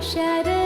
shadow.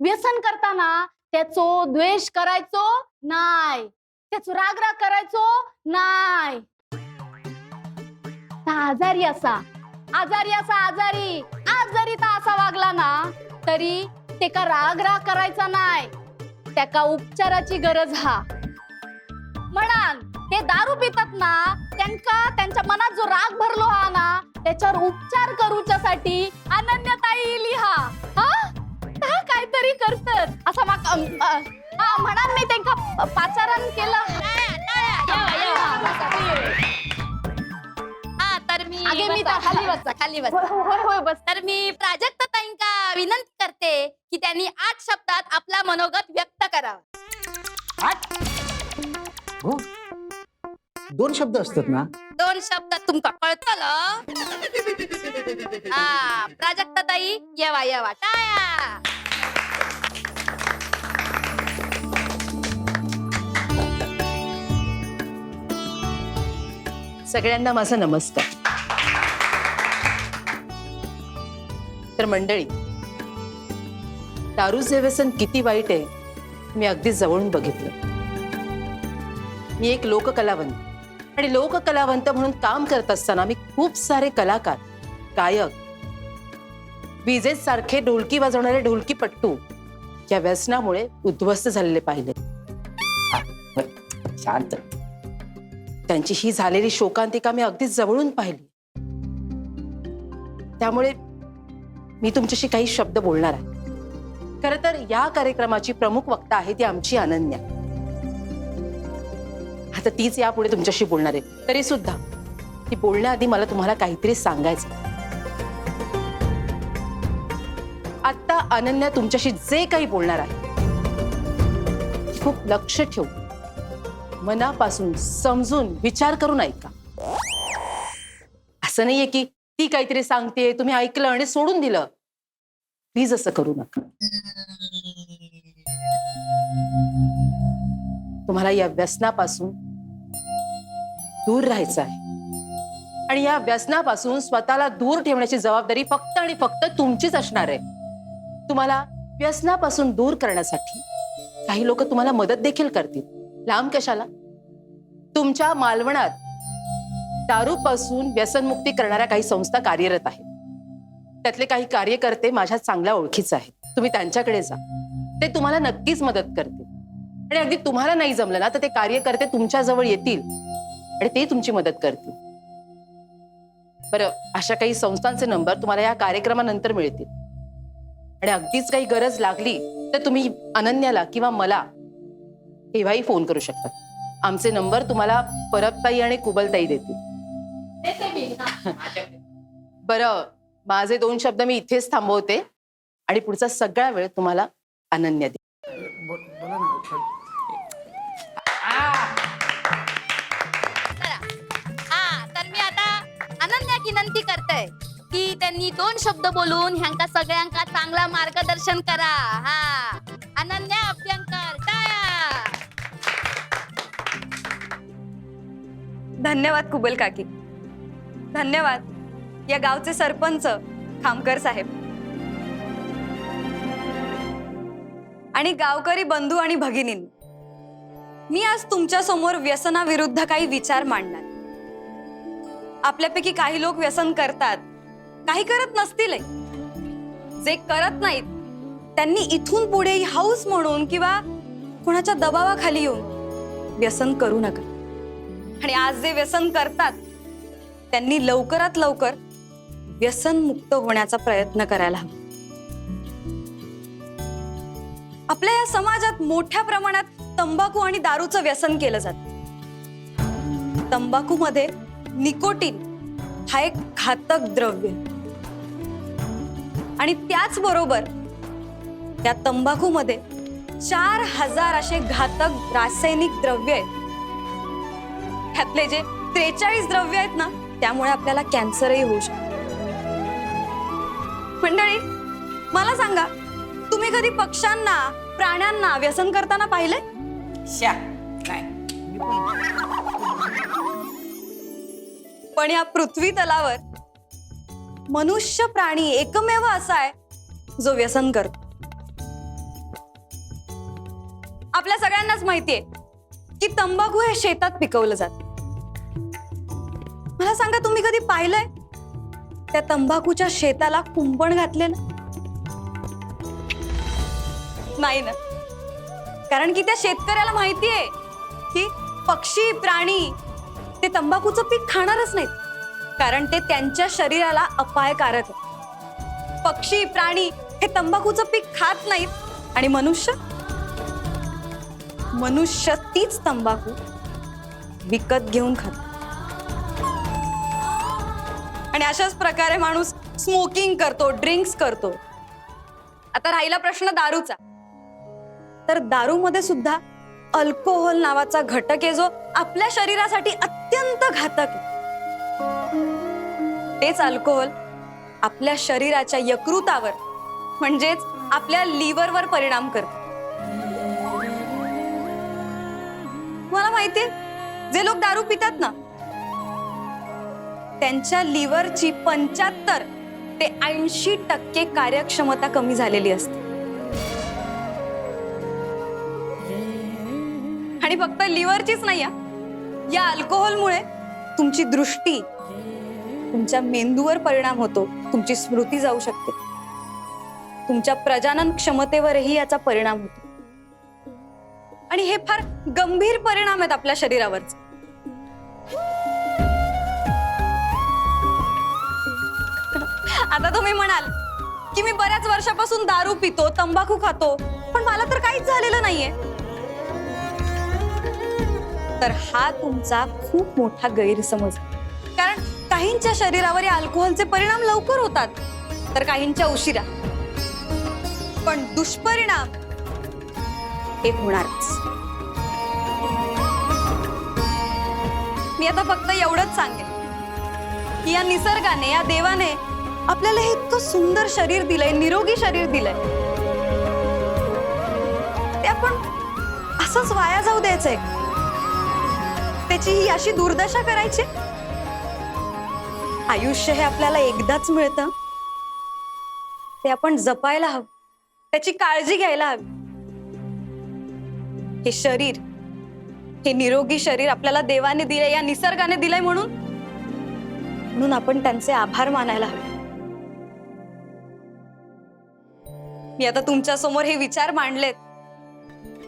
व्यसन करताना त्याचो द्वेष करायचो नाय. त्याचो रागराग करायचो नाय. आजारी असा. आजारी असा आजारी. आज जरी ता असा वागला ना तरी तेका रागराग करायचा नाय. त्याका उपचाराची गरज हा. म्हणान ते दारू पितात ना त्यांका त्यांच्या मनात जो राग भरलो हा ना त्याच्यावर उपचार करूच्यासाठी अनन्यता येईल हा. ता काहीतरी करतात. असं माका अम, अ, हा म्हणान मी त्यांका प- पाचारण केलं. हा तर मी आगे मी बसा, तर- खाली बसा खाली होय बसा. होय होय बस. तर मी प्राजक्त ताईंका विनंती करते की त्यांनी आठ शब्दात आपला मनोगत व्यक्त करावा. आठ? हो. दोन शब्द असतात ना? दोन शब्दात तुमका कळतल? हा प्राजक्त ताई येवा येवा. टाया सगळ्यांना माझा नमस्कार. तर मंडळी दारूचे व्यसन किती वाईट आहे मी अगदी जवळून बघितलं. मी एक लोककलावंत आणि लोककलावंत म्हणून काम करत असताना मी खूप सारे कलाकार गायक विजेत सारखे ढोलकी वाजवणारे ढोलकीपट्टू या व्यसनामुळे उद्ध्वस्त झालेले पाहिले. शांत. त्यांची ही झालेली शोकांतिका मी अगदी जवळून पाहिली. त्यामुळे मी तुमच्याशी काही शब्द बोलणार आहे. खर तर या कार्यक्रमाची प्रमुख वक्ता आहे ती आमची अनन्या. आता तीच यापुढे तुमच्याशी बोलणार आहे. तरी सुद्धा ती बोलण्याआधी मला तुम्हाला काहीतरी सांगायचं आता अनन्या तुमच्याशी जे काही बोलणार आहे खूप लक्ष ठेवून मनापासून समजून विचार करून ऐका असं नाहीये की ती काहीतरी सांगते तुम्ही ऐकलं आणि सोडून दिलं. प्लीज असं करू नका. तुम्हाला या व्यसनापासून दूर राहायचं आहे. आणि या व्यसनापासून स्वतःला दूर ठेवण्याची जबाबदारी फक्त आणि फक्त तुमचीच असणार आहे. तुम्हाला व्यसनापासून दूर करण्यासाठी काही लोक तुम्हाला मदत देखील करतील. लांब कशाला? तुमच्या मालवणात दारूपासून व्यसनमुक्ती करणाऱ्या काही संस्था कार्यरत आहेत. त्यातले काही कार्यकर्ते माझ्या चांगल्या ओळखीचे आहेत. तुम्ही त्यांच्याकडे जा. ते तुम्हाला नक्कीच मदत करतील. आणि अगदी तुम्हाला नाही जमलं ना तर ते कार्यकर्ते तुमच्या जवळ येतील आणि ते तुमची मदत करतील. बरं अशा काही संस्थांचे नंबर तुम्हाला या कार्यक्रमानंतर मिळतील. आणि अगदीच काही गरज लागली तर तुम्ही अनन्याला किंवा मला केव्हाही फोन करू शकता. आमचे नंबर तुम्हाला परबताई आणि कुबलताई देतील. बरं माझे दोन शब्द मी इथेच थांबवते आणि पुढचा सगळा वेळ तुम्हाला अनन्या दे हा तर मी आता अनन्या विनंती करते. की त्यांनी दोन शब्द बोलून ह्यांका सगळ्यांका चांगला मार्गदर्शन करा. हा. अनन्या धन्यवाद कुबल काकी. धन्यवाद. या गावचे सरपंच खामकर साहेब. आणि गावकरी बंधू आणि भगिनीं मी आज तुमच्यासमोर व्यसनाविरुद्ध काही विचार मांडणार. आपल्यापैकी काही लोक व्यसन करतात काही करत नसतील जे करत नाहीत त्यांनी इथून पुढे हाऊस म्हणून किंवा कोणाच्या दबावाखाली येऊन व्यसन करू नका. आणि आज जे व्यसन करतात त्यांनी लवकरात लवकर व्यसन मुक्त होण्याचा प्रयत्न करायला हवा. आपल्या या समाजात मोठ्या प्रमाणात तंबाखू आणि दारूचं व्यसन केलं जात. तंबाखूमध्ये निकोटीन हा एक घातक द्रव्य आणि त्याचबरोबर त्या तंबाखूमध्ये चार हजार असे घातक रासायनिक द्रव्य आहेत. त्यातले जे त्रेचाळीस द्रव्य आहेत ना त्यामुळे आपल्याला कॅन्सरही होऊ शकतो. मंडळी मला सांगा तुम्ही कधी पक्ष्यांना प्राण्यांना व्यसन करताना पाहिले? पण या पृथ्वी तलावर मनुष्य प्राणी एकमेव असा आहे जो व्यसन करतो. आपल्या सगळ्यांनाच माहितीये की तंबाखू हे शेतात पिकवलं जात. मला सांगा तुम्ही कधी पाहिलंय? त्या तंबाखूच्या शेताला कुंपण घातलेलं? नाही ना. कारण की त्या शेतकऱ्याला माहितीये की पक्षी प्राणी ते तंबाखूचं पीक खाणारच नाहीत. कारण ते त्यांच्या शरीराला अपायकारक आहे पक्षी प्राणी हे तंबाखूचं पीक खात नाहीत आणि मनुष्य? मनुष्य तीच तंबाखू विकत घेऊन खात आणि अशाच प्रकारे माणूस स्मोकिंग करतो ड्रिंक्स करतो. आता राहिला प्रश्न दारूचा. तर दारूमध्ये सुद्धा अल्कोहोल नावाचा घटक आहे जो आपल्या शरीरासाठी अत्यंत घातक आहे. तेच अल्कोहोल आपल्या शरीराच्या यकृतावर म्हणजेच आपल्या लिव्हरवर परिणाम करते. मला माहितीये? जे लोक दारू पितात ना त्यांच्या लिव्हरची पंच्याहत्तर ते ऐंशी टक्के कार्यक्षमता कमी झालेली असते. आणि फक्त लिव्हरचीच नाही या अल्कोहोलमुळे तुमची दृष्टी तुमच्या मेंदूवर परिणाम होतो. तुमची स्मृती जाऊ शकते. तुमच्या प्रजानन क्षमतेवरही याचा परिणाम होतो. आणि हे फार गंभीर परिणाम आहेत आपल्या शरीरावरचे. आता तुम्ही म्हणाल की मी बऱ्याच वर्षापासून दारू पितो तंबाखू खातो पण मला तर काहीच झालेलं नाहीये. तर हा तुमचा खूप मोठा गैरसमज. कारण काहींच्या शरीरावर या अल्कोहोलचे परिणाम लवकर होतात तर काहींच्या उशिरा. पण दुष्परिणाम हे होणारच. मी आता फक्त एवढंच सांगेन की या निसर्गाने या देवाने आपल्याला हे इतकं सुंदर शरीर दिलंय निरोगी शरीर दिलंय. ते आपण असंच वाया जाऊ द्यायचंय. त्याची ही अशी दुर्दशा करायची? आयुष्य हे आपल्याला एकदाच मिळतं. ते आपण जपायला हवं. त्याची काळजी घ्यायला हवी. हे शरीर हे निरोगी शरीर आपल्याला देवाने दिलंय या निसर्गाने दिलंय म्हणून. म्हणून आपण त्यांचे आभार मानायला हवे. मी आता तुमच्यासमोर हे विचार मांडलेत.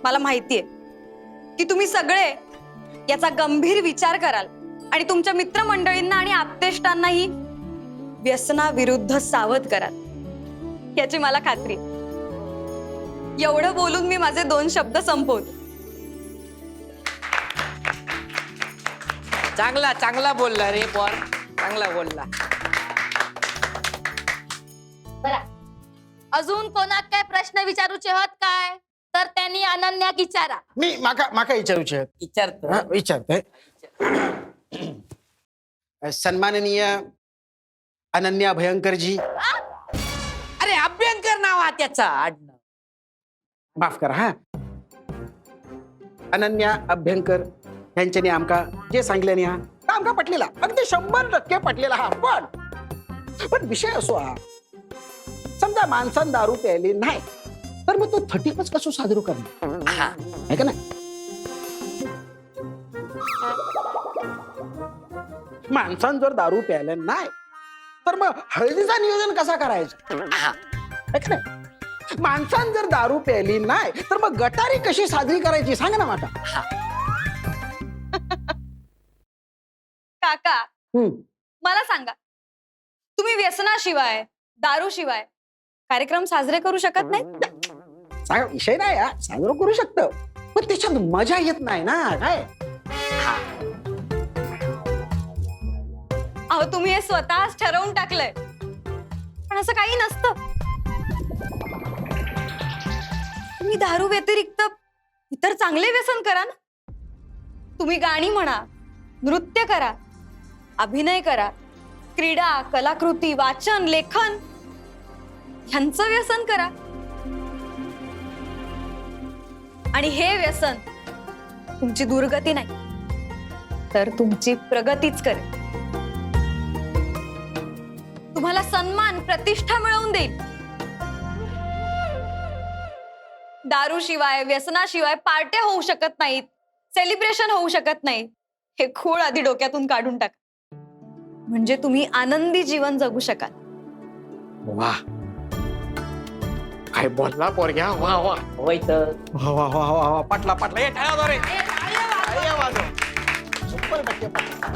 मला माहितीये की तुम्ही सगळे याचा गंभीर विचार कराल आणि तुमच्या मित्रमंडळींना आणि आप्तेष्टांनाही व्यसनाविरुद्ध सावध कराल. याची मला खात्री. एवढं बोलून मी माझे दोन शब्द संपवते. चांगला चांगला बोलला रे बॉल चांगला बोलला. अजून कोणाक काय प्रश्न विचारूचे होत काय? तर त्यांनी अनन्याक विचारा. मी माका माका विचारूचे. विचारतो. हा, विचारतोय. सन्माननीय अनन्या भयंकरजी. अरे अभ्यंकर नाव हा त्याचा. आडनाव माफ करा हा. अनन्या अभ्यंकर यांच्यानी आमका जे सांगल्यानी हा आमका पटलेला. अगदी शंभर टक्के पटलेला हा पण पण विषय असो हा. समजा माणसानं दारू प्यायली नाही तर मग तो थर्टीपच कसं साजरू करणार? हा. आहे का नाही? माणसानं जर दारू प्यायलं नाही तर मग हळदीचा नियोजन कसा करायचं? हा. का नाही? माणसानं जर दारू प्यायली नाही तर मग गटारी कशी साजरी करायची सांग ना माता. काका हम्म. मला सांगा तुम्ही व्यसनाशिवाय दारूशिवाय कार्यक्रम साजरे करू शकत नाही? सांगा विषय नाही हा. साजरं करू शकतं. पण त्याच्यात मजा येत नाही ना काय? अहो तुम्ही हे स्वतःच ठरवून टाकलंय. पण असं काही नसतं. तुम्ही दारू व्यतिरिक्त इतर चांगले व्यसन करा ना. तुम्ही गाणी म्हणा नृत्य करा अभिनय करा क्रीडा कलाकृती वाचन लेखन ह्यांचं व्यसन करा. आणि हे व्यसन तुमची दुर्गती नाही तर तुमची प्रगतीच करेल. तुम्हाला सन्मान प्रतिष्ठा मिळवून देईल. दारूशिवाय व्यसनाशिवाय पार्ट्या होऊ शकत नाहीत सेलिब्रेशन होऊ शकत नाही. हे खूळ आधी डोक्यातून काढून टाका. म्हणजे तुम्ही आनंदी जीवन जगू शकाल. वा. काय बोलला पोरग्या? वा वा. होय तर वा वा वा वा वा. पाटला पाटला. ए, टाळ्या वाजवा रे. टाळ्या वाजवा. शंभर टक्के पाटला.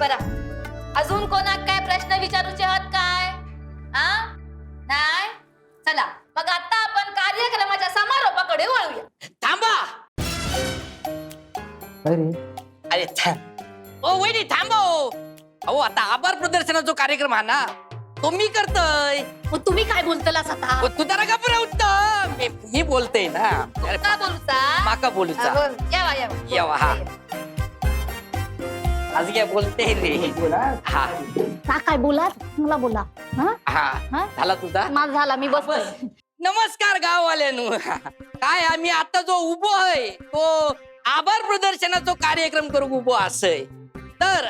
बरं. अजून कोणाक काय प्रश्न विचारूचे आहात काय? हा नाही? चला. मग आता आपण कार्यक्रमाच्या समारोपाकडे वळूया. थांबा. अरे थांब. ओ वहिनी थांबा हो. अहो आता आभार प्रदर्शनाचा कार्यक्रम हा ना तो मी करतोय. मग तुम्ही काय बोलतलास आता? तू जरा का उत्तम मी मी बोलते ना. अरे, का बोलूचा? माका बोलूचा. हा, बोल. यावा यावा. यावा, हा. आज काय बोलते रे. हा. का काय बोला मला बोला. हा? हा. हा? झाला तुझा? माझ झाला मी बस बस. नमस्कार गाववाल्यानो. काय आम्ही आता जो उभो आहे तो आभार प्रदर्शनाचा कार्यक्रम करू उभो असय तर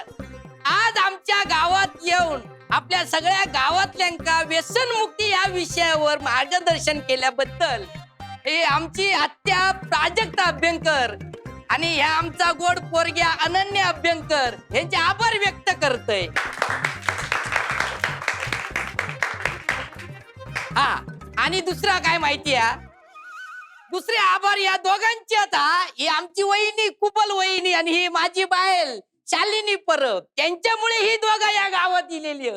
आज आमच्या गावात येऊन आपल्या सगळ्या गावातल्यांका व्यसनमुक्ती या विषयावर मार्गदर्शन केल्याबद्दल हे आमची आत्या प्राजक्ता अभ्यंकर आणि ह्या आमचा गोड पोरग्या अनन्य अभ्यंकर यांचे आभार व्यक्त करतय. हा आणि दुसरा काय माहिती आहे? दुसरे आभार या दोघांचे आता ही आमची वहिनी कुबल वहिनी आणि ही माझी बायल. शालिनी परब. त्यांच्यामुळे ही दोघा या गावात दिलेली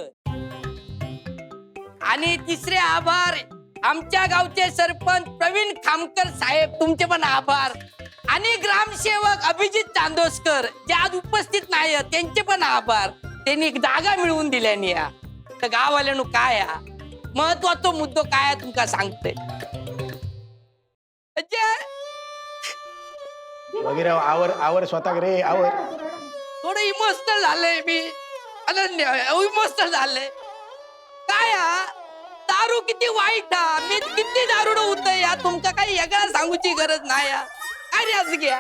आणि तिसरे आभार आमच्या गावचे सरपंच प्रवीण खामकर साहेब तुमचे पण आभार. आणि ग्रामसेवक अभिजित चांदोसकर जे आज उपस्थित नाही त्यांचे पण आभार. त्यांनी एक जागा मिळवून दिल्याने या. तर गाववाल्यानु काय हा महत्त्वाचा मुद्दो काय तुमका सांगते आवर आवर स्वतः रे आवर. थोडं इमोशनल झालंय मी. अनन्य इमोशनल झालंय. काय दारू किती वाईट हा? मी किती दारुड होत या? तुमका काही वेगळा सांगूची गरज नाही. काय रे आज घ्या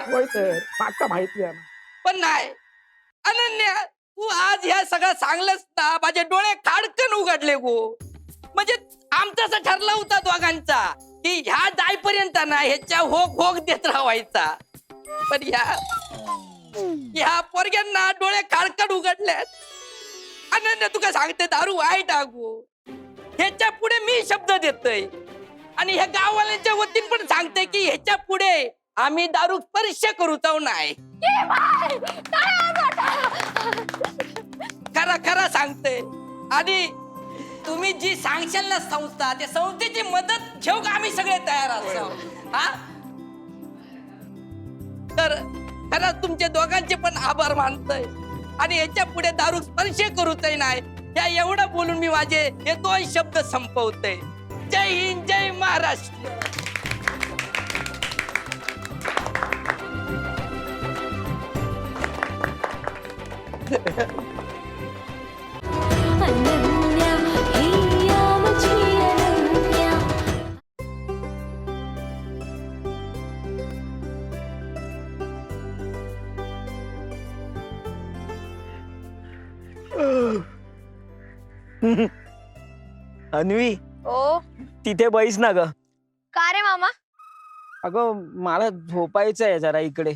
माहिती. पण नाही. अनन्या तू आज ह्या सगळं सांगलंस ना माझे डोळे खाडकन उघडले गो. म्हणजे आमचं ठरलं होता दोघांचा की ह्या जायपर्यंत ना ह्याच्या होक होक देत राहायचा. पण ह्या ह्या पोरग्यांना डोळे खाडकन उघडल्यात अनन्य तुका सांगते दारू वाईट आगो. ह्याच्या पुढे मी शब्द देतोय. आणि ह्या गाववाल्यांच्या वतीन पण सांगते की ह्याच्या पुढे आम्ही दारू स्पर्श करू जाऊ नाही खरा खरा सांगते. आणि तुम्ही जी सांगशाल ना संस्था त्या संस्थेची मदत घेऊ का आम्ही सगळे तयार असतो हा? तर खरंच तुमचे दोघांचे पण आभार मानतोय. आणि याच्यापुढे दारू स्पर्श करूच नाही. या एवढं बोलून मी माझे हे दोन शब्द संपवते जय हिंद जय महाराष्ट्र. Yeah. अन्वी ओ. तिथे बैस ना ग. का रे मामा? अगं मला झोपायचं आहे जरा इकडे.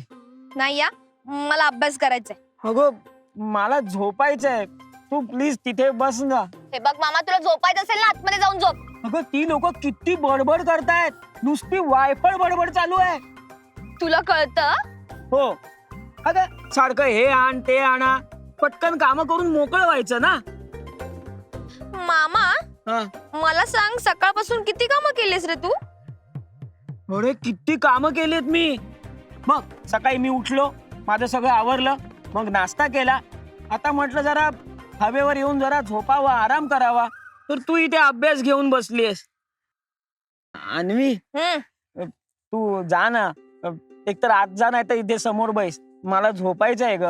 नाही या मला अभ्यास करायचा अगं मला झोपायचं आहे. तू प्लीज तिथे बस ना. हे बघ मामा तुला झोपायचं असेल ना आतमध्ये जाऊन झोप. अगं ती लोक किती बडबड करतायत. नुसती वायफळ बडबड चालू आहे. तुला कळतं? हो. अगं सारखं हे आण ते आणा पटकन काम करून मोकळं व्हायचं ना. मामा हा. मला सांग सकाळपासून किती कामं केलीस रे तू? अरे किती कामं केलीत मी? मग सकाळी मी उठलो माझं सगळं आवरलं मग नाश्ता केला. आता म्हटलं जरा हवेवर येऊन जरा झोपावा आराम करावा. तर तू इथे अभ्यास घेऊन बसलीस अन्वी हम्म. तू जा ना. एकतर आज जा नाही तर इथे समोर बैस. मला झोपायचं आहे ग.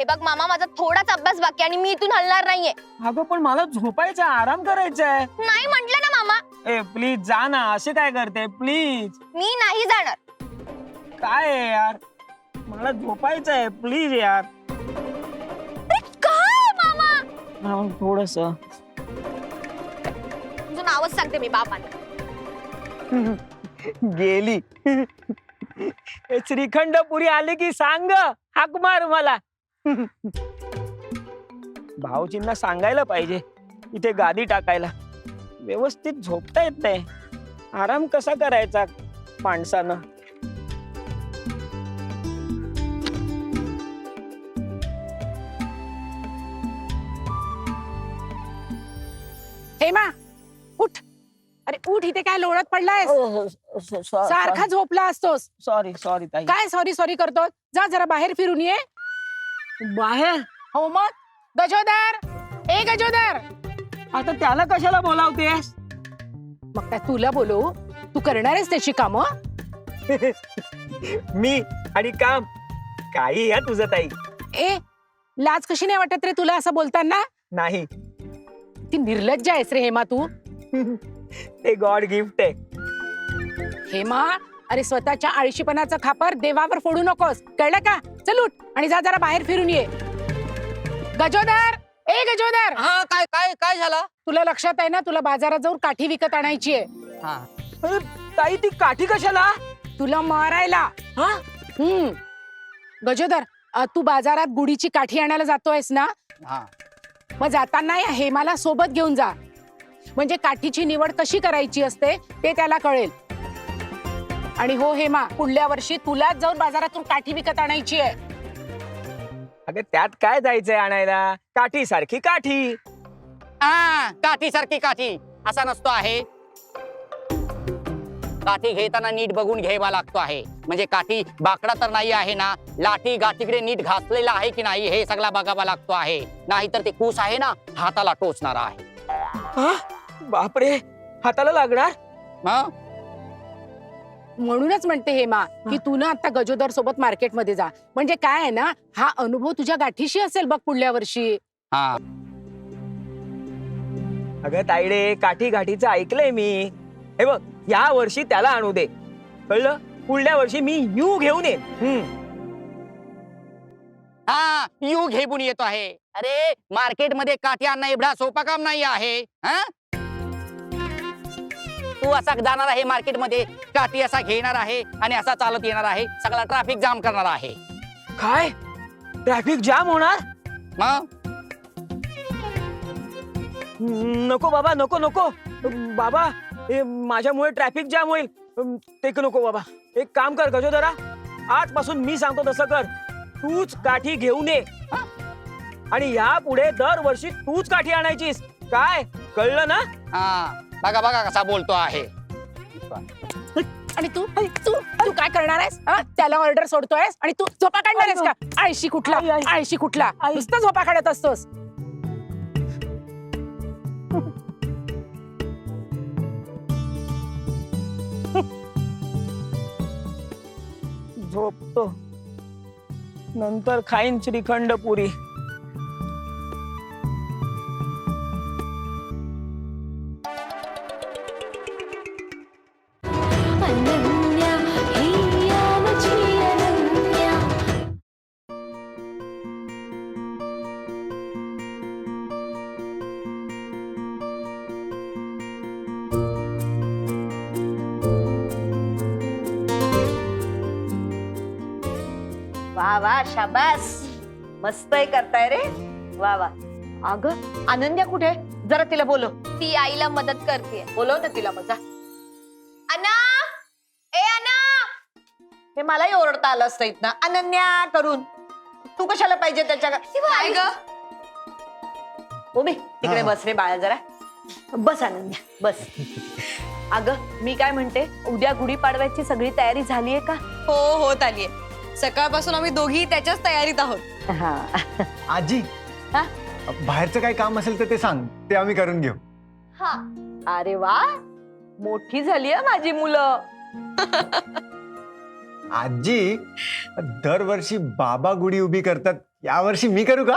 हे बघ मामा माझा थोडाच अभ्यास बाकी आणि मी इथून हलणार नाहीये. अगं पण मला झोपायचं आराम करायचा आहे नाही म्हंटल ना मामा. ए प्लीज जा ना. असे काय करते? प्लीज मी नाही जाणार. काय आहे यार? मला झोपायचं आहे प्लीज यार काय मामा? थोडस. तुझं नावच सांगते मी बापाला. गेली. ए, श्रीखंड पुरी आली की सांग. हाक मार मला. भाऊजींना सांगायला पाहिजे इथे गादी टाकायला. व्यवस्थित झोपता येत नाही. आराम कसा करायचा माणसानं? हेमा उठ. अरे उठ इथे काय लोळत पडलायस? सारखा झोपला असतोस. सॉरी सॉरी ताई. काय सॉरी सॉरी करतो जा जरा बाहेर फिरून ये. बाहेर? हो मग? गजोदर! ए गजोदर! आता त्याला कशाला बोलावतेस? मग काय तुला बोलू? तू करणार आहेस त्याची कामं? मी आणि काम. काही या तुझं ताई. ए लाज कशी नाही वाटत रे तुला असं बोलताना? नाही. ती निर्लज्ज आहेस रे हेमा तू. ते गॉड गिफ्ट आहे. हेमा अरे स्वतःच्या आळशीपणाचं खापर देवावर फोडू नकोस. कळलं का? चल उठ आणि जा जरा बाहेर फिरून ये. गजोदर! ए गजोदर! हा काय काय काय झालं? तुला लक्षात आहे ना तुला बाजारात जाऊन काठी विकत आणायची आहे. हा. अरे, ताई ती काठी कशाला? तुला मारायला. हा? हम्म. गजोदर अ, तू बाजारात गुढीची काठी आणायला जातोयस ना? हा. मग जाताना या हेमाला सोबत घेऊन जा. म्हणजे काठीची निवड कशी करायची असते ते त्याला कळेल. आणि हो हेमा पुढल्या वर्षी तुलाच जाऊन बाजारातून काठी विकत आणायची आहे. अगं त्यात काय जायचंय आणायला? काठी सारखी काठी. हा काठी सारखी काठी. असा नसतो आहे. काठी घेताना नीट बघून घ्यावा लागतो आहे. म्हणजे काठी बाकडा तर नाही आहे ना? लाठी गाठीकडे नीट घासलेला आहे की नाही हे सगळा बघावा लागतो आहे. नाहीतर ते कूस आहे ना हाताला टोचणार आहे? बापरे! हाताला लागणार? हं? म्हणूनच म्हणते हेमा की तू ना आता गजोदर सोबत मार्केटमध्ये जा. म्हणजे काय आहे ना हा अनुभव तुझ्या गाठीशी असेल बघ पुढल्या वर्षी. हा. अगं ताईडे काठी घाटीचं ऐकलंय मी. हे बघ या वर्षी त्याला आणू दे. कळलं? पुढल्या वर्षी मी यू घेऊन येईन. हम्म. हा यू घेऊन येतो आहे. अरे मार्केटमध्ये काठी आणणं एवढा सोपा काम नाही आहे हं? तू असा जाणार आहे मार्केटमध्ये काठी असा घेणार आहे आणि असा चालत येणार आहे. सगळा ट्रॅफिक जाम करणार आहे. काय? ट्रॅफिक जाम होणार? मग? नको बाबा नको नको. बाबा हे माझ्यामुळे ट्रॅफिक जाम होईल. ते नको बाबा. एक काम कर गजोदरा आजपासून मी सांगतो तसं कर. तूच काठी घेऊन ये. हा? आणि या पुढे दरवर्षी तूच काठी आणायचीस. काय? कळलं ना? हा. बघा बघा कसा बोलतो आहे. आणि तू तू तू काय करणार आहेस? हा? त्याला ऑर्डर सोडतोयस आणि तू झोपा काढणार आहेस का? आळशी कुठला? आई, आई. आळशी कुठला? आई. नुसतं झोपा काढत असतोस. झोपतो. नंतर खाईन श्रीखंड पुरी. वा शाबास. मस्त करताय रे. वा वा. अग अनन्या कुठे? जरा तिला बोलव. ती आईला मदत करते. बोलव ना तिला मजा. अना ए अना हे मलाही ओरडता आलं असतं इथनं. अनन्या करून तू कशाला पाहिजे त्याच्या काय ग. उभी तिकडे बस रे बाळा जरा. बस अनन्या. बस. अगं मी काय म्हणते उद्या गुढीपाडव्याची सगळी तयारी झालीये का? हो होत आलीये. सकाळपासून आम्ही दोघी त्याच्याच तयारीत आहोत. हा. आजी हा? बाहेरचं काही काम असेल तर ते सांग ते आम्ही करून घेऊ. हा. अरे वा मोठी झाली आहे माझी मुलं. आजी दरवर्षी बाबा गुढी उभी करतात यावर्षी मी करू का?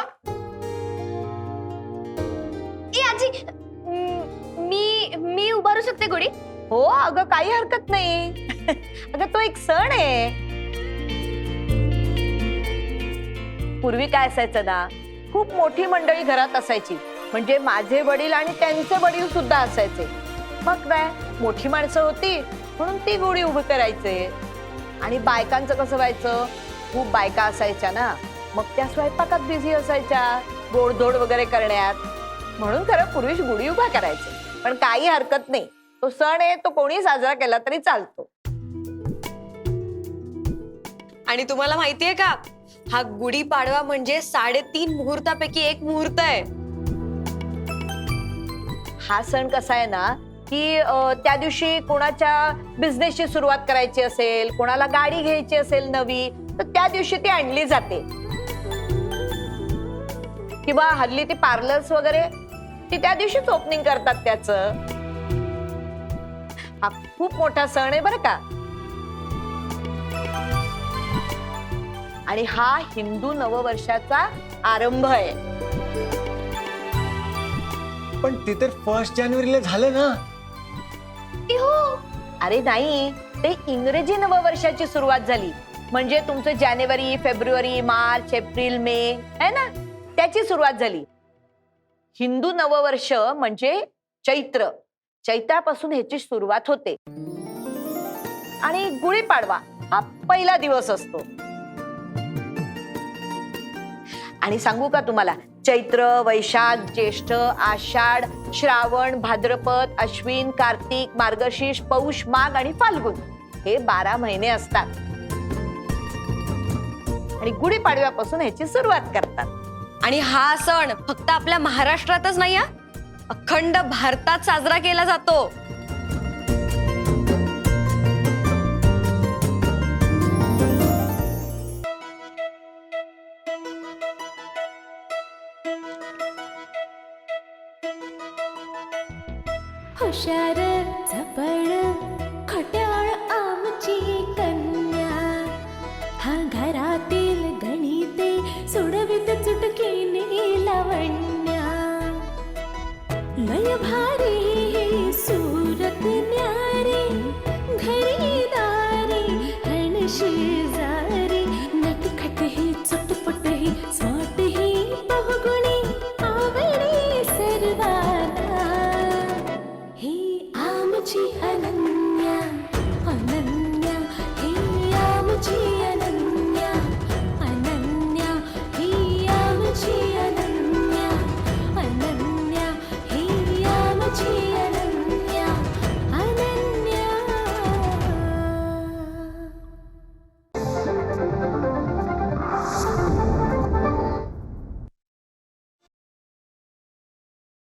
ए आजी म- मी मी उभारू शकते गुढी? हो अगं काही हरकत नाही. अगं तो एक सण आहे. पूर्वी काय असायचं ना खूप मोठी मंडळी घरात असायची. म्हणजे माझे वडील आणि त्यांचे वडील सुद्धा असायचे. मग काय मोठी माणसं होती म्हणून ती गुढी उभी करायचे. आणि बायकांचं कसं व्हायचं खूप बायका असायच्या ना मग त्या स्वयंपाकात बिझी असायच्या गोडधोड वगैरे करण्यात. म्हणून खरं पूर्वी गुढी उभा करायचे. पण काही हरकत नाही. तो सण आहे तो कोणी साजरा केला तरी चालतो. आणि तुम्हाला माहितीये का हा गुढीपाडवा म्हणजे साडेतीन मुहूर्तापैकी एक मुहूर्त आहे. हा सण कसा आहे ना की त्या दिवशी कोणाच्या बिझनेसची सुरुवात करायची असेल कोणाला गाडी घ्यायची असेल नवी तर त्या दिवशी ती आणली जाते. किंवा हल्ली ते पार्लर्स वगैरे ती त्या दिवशीच ओपनिंग करतात त्याच. हा खूप मोठा सण आहे बरं का. आणि हा हिंदू नववर्षाचा आरंभ आहे. पण ते तर फर्स्ट जानेवारीला झालं ना. अरे नाही ते इंग्रजी नववर्षाची सुरुवात झाली. म्हणजे तुमचं जानेवारी फेब्रुवारी मार्च एप्रिल मे है ना? त्याची सुरुवात झाली. हिंदू नववर्ष म्हणजे चैत्र. चैत्रापासून ह्याची सुरुवात होते. आणि गुढीपाडवा हा पहिला दिवस असतो. आणि सांगू का तुम्हाला? चैत्र वैशाख ज्येष्ठ आषाढ श्रावण भाद्रपद अश्विन कार्तिक मार्गशीर्ष पौष माघ आणि फाल्गुन हे बारा महिने असतात. आणि गुढीपाडव्यापासून ह्याची सुरुवात करतात. आणि हा सण फक्त आपल्या महाराष्ट्रातच नाही अखंड भारतात साजरा केला जातो. लय भारी